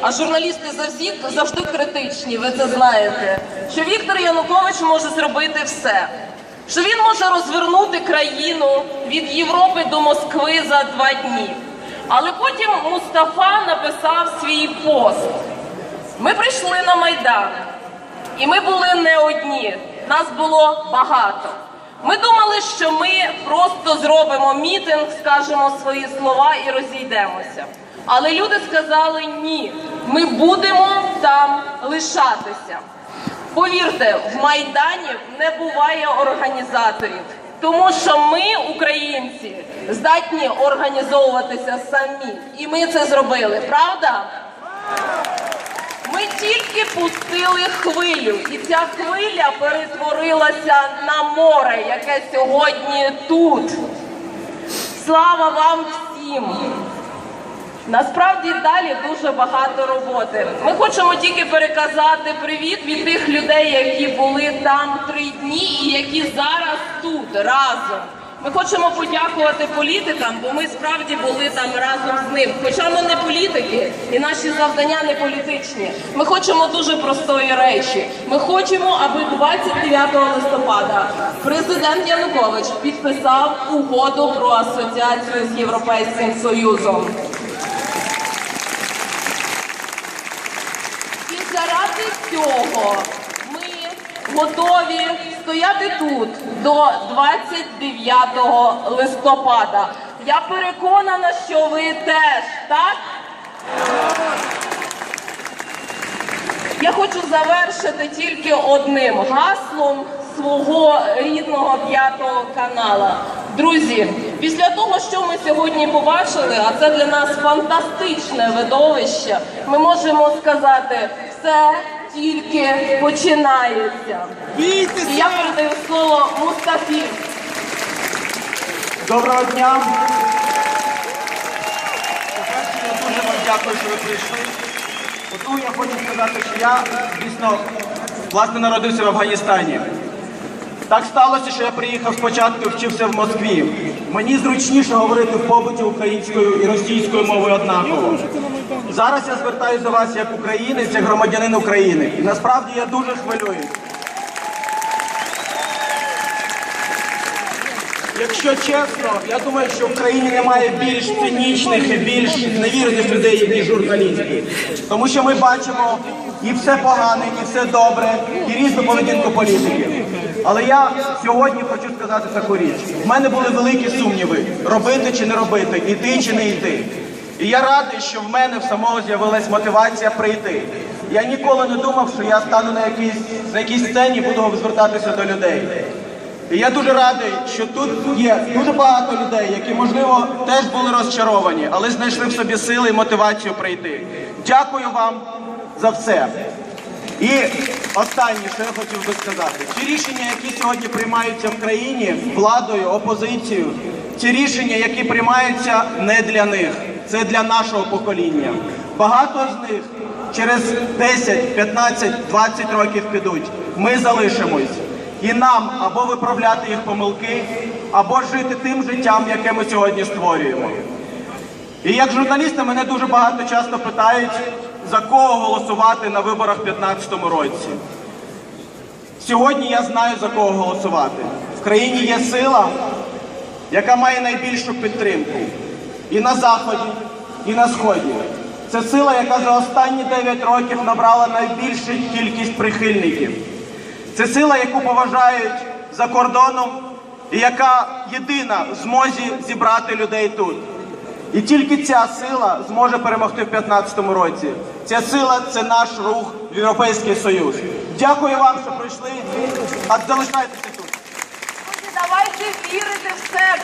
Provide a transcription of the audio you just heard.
а журналісти завжди, завжди критичні, ви це знаєте. Що Віктор Янукович може зробити все. Що він може розвернути країну від Європи до Москви за два дні. Але потім Мустафа написав свій пост. Ми прийшли на Майдан, і ми були не одні, нас було багато. Ми думали, що ми просто зробимо мітинг, скажемо свої слова і розійдемося. Але люди сказали ні, ми будемо там лишатися. Повірте, в Майдані не буває організаторів, тому що ми, українці, здатні організовуватися самі. І ми це зробили, правда? Тільки пустили хвилю, і ця хвиля перетворилася на море, яке сьогодні тут. Слава вам всім! Насправді далі дуже багато роботи. Ми хочемо тільки переказати привіт від тих людей, які були там три дні і які зараз тут разом. Ми хочемо подякувати політикам, бо ми справді були там разом з ним. Хоча ми не політики, і наші завдання не політичні. Ми хочемо дуже простої речі. Ми хочемо, аби 29 листопада президент Янукович підписав угоду про асоціацію з Європейським Союзом. І заради цього ми готові стояти тут до 29 листопада. Я переконана, що ви теж, так? Я хочу завершити тільки одним гаслом свого рідного п'ятого канала. Друзі, після того, що ми сьогодні побачили, а це для нас фантастичне видовище, ми можемо сказати, все тільки починається. І я передаю слово Мустафі. Доброго дня. По-перше, я дуже вам дякую, що ви прийшли. По-друге, я хочу сказати, що я дійсно власне народився в Афганістані. Так сталося, що я приїхав спочатку, вчився в Москві. Мені зручніше говорити в побуті українською і російською мовою однаково. Зараз я звертаюся до вас як українець, як громадянин України. І насправді я дуже хвилююсь. Якщо чесно, я думаю, що в країні немає більш цинічних і більш невірних людей, ніж журналістів. Тому що ми бачимо і все погане, і все добре, і різну поведінку політиків. Але я сьогодні хочу сказати таку річ. В мене були великі сумніви, робити чи не робити, іти чи не йти. І я радий, що в мене в самого з'явилась мотивація прийти. Я ніколи не думав, що я стану на якійсь, на якійсь сцені і буду звертатися до людей. І я дуже радий, що тут є дуже багато людей, які, можливо, теж були розчаровані, але знайшли в собі сили і мотивацію прийти. Дякую вам за все. І останнє, що я хотів би сказати, ці рішення, які сьогодні приймаються в країні владою, опозицією, ці рішення, які приймаються не для них, це для нашого покоління. Багато з них через 10, 15, 20 років підуть. Ми залишимось. І нам або виправляти їх помилки, або жити тим життям, яке ми сьогодні створюємо. І як журналісти мене дуже багато часто питають, за кого голосувати на виборах в 2015 році. Сьогодні я знаю, за кого голосувати. В країні є сила, яка має найбільшу підтримку і на Заході, і на Сході. Це сила, яка за останні 9 років набрала найбільшу кількість прихильників. Це сила, яку поважають за кордоном і яка єдина в змозі зібрати людей тут. І тільки ця сила зможе перемогти в 2015 році. Ця сила це наш рух в Європейський Союз. Дякую вам, що прийшли. А залишайтеся тут. Давайте вірити в себе.